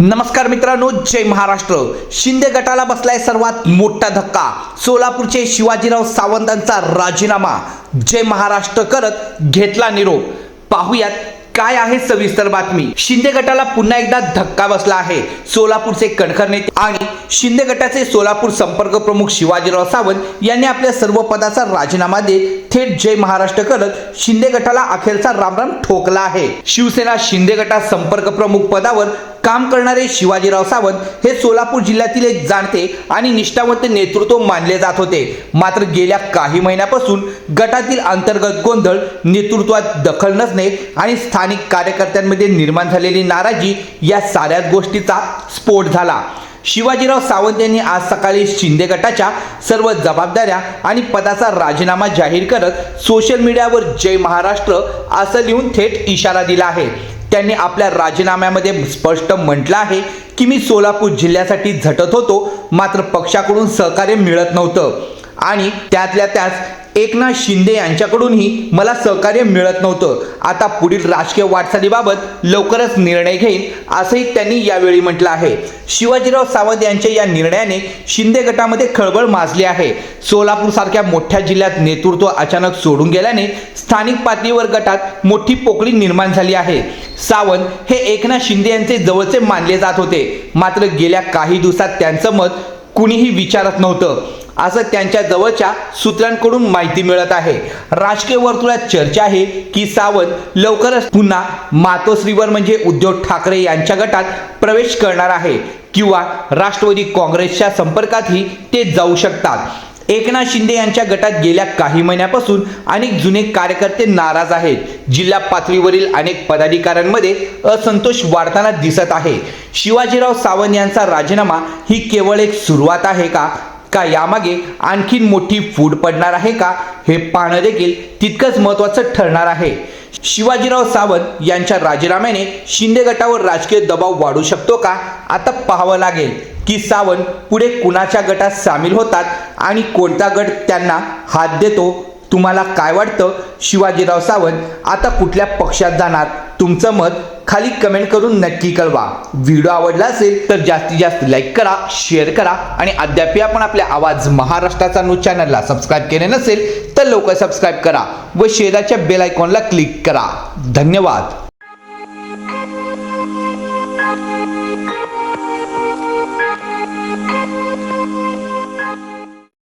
नमस्कार मित्रांनो जय महाराष्ट्र. शिंदे गटाला बसलाय सर्वात मोठा धक्का. सोलापूरचे शिवाजीराव सावंतांचा राजीनामा. जय महाराष्ट्र करत घेतला निरोप. पाहुयात काय आहे सविस्तर बातमी. शिंदे गटाला पुन्हा एकदा धक्का बसला आहे. सोलापूरचे कणखर नेते आणि शिंदे गटाचे सोलापूर संपर्क प्रमुख शिवाजीराव सावंत यांनी आपल्या सर्व पदाचा राजीनामा देत थेट जय महाराष्ट्र करत शिंदे गटाला अखेरचा रामराम ठोकला आहे. शिवसेना शिंदे गटात संपर्क प्रमुख पदावर काम करणारे शिवाजीराव सावंत हे सोलापूर जिल्ह्यातील एक जाणते आणि निष्ठावंत नेतृत्व मानले जात होते. मात्र गेल्या काही महिन्यापासून गटातील अंतर्गत गोंधळ नेतृत्वात दखल नसणे आणि स्थानिक कार्यकर्त्यांमध्ये निर्माण झालेली नाराजी या साऱ्याच गोष्टीचा स्फोट झाला. शिवाजीराव सावंत यांनी आज सकाळी शिंदे गटाच्या सर्व जबाबदाऱ्या आणि पदाचा राजीनामा जाहीर करत सोशल मीडियावर जय महाराष्ट्र असं लिहून थेट इशारा दिला आहे. त्यांनी आपल्या राजीनाम्यामध्ये स्पष्ट म्हटलं आहे की मी सोलापूर जिल्ह्यासाठी झटत होतो मात्र पक्षाकडून सहकार्य मिळत नव्हतं. आणि त्यातल्या त्याच एकनाथ शिंदे यांच्याकडूनही मला सहकार्य मिळत नव्हतं. आता पुढील राजकीय वाटचालीबाबत लवकरच निर्णय घेईन असंही त्यांनी यावेळी म्हटलं आहे. शिवाजीराव सावंत यांच्या या निर्णयाने शिंदे गटामध्ये खळबळ माजली आहे. सोलापूर सारख्या मोठ्या जिल्ह्यात नेतृत्व अचानक सोडून गेल्याने स्थानिक पातळीवर गटात मोठी पोकळी निर्माण झाली आहे. सावंत हे एकनाथ शिंदे यांचे जवळचे मानले जात होते. मात्र गेल्या काही दिवसात त्यांचं मत कुणीही विचारत नव्हतं. असं त्यांच्या जवळच्या सूत्रांकडून माहिती मिळत आहे. राजकीय वर्तुळात चर्चा आहे की सावंत लवकरच पुन्हा मातोश्रीवर म्हणजे उद्धव ठाकरे यांच्या गटात प्रवेश करणार आहे किंवा राष्ट्रवादी काँग्रेसच्या संपर्कातही ते जाऊ शकतात. एकनाथ शिंदे यांच्या गटात गेल्या काही महिन्यापासून अनेक जुने कार्यकर्ते नाराज आहेत. जिल्हा पातळीवरील अनेक पदाधिकाऱ्यांमध्ये असंतोष वाढताना दिसत आहे. शिवाजीराव सावंत यांचा राजीनामा ही केवळ एक सुरुवात आहे का? का यामागे आणखीन मोठी फूट पडणार आहे का? हे पाहणं देखील तितकंच महत्त्वाचं ठरणार आहे. शिवाजीराव सावंत यांच्या राजीनाम्याने शिंदे गटावर राजकीय दबाव वाढू शकतो का? आता पाहावं लागेल की सावंत पुढे कुणाच्या गटात सामील होतात आणि कोणता गट त्यांना हात देतो? तुम्हाला काय वाटतं? शिवाजीराव सावंत आता कुठल्या पक्षात जाणार? तुमचं मत खाली कमेंट करून नक्की कळवा. व्हिडिओ आवडला असेल तर जास्तीत जास्त लाईक करा शेअर करा आणि अद्याप आपण आपल्या आवाज महाराष्ट्राचा न्यूज चॅनलला सबस्क्राईब केले नसेल तर लवकर सबस्क्राईब करा व शेजारच्या बेल आयकॉनला क्लिक करा. धन्यवाद.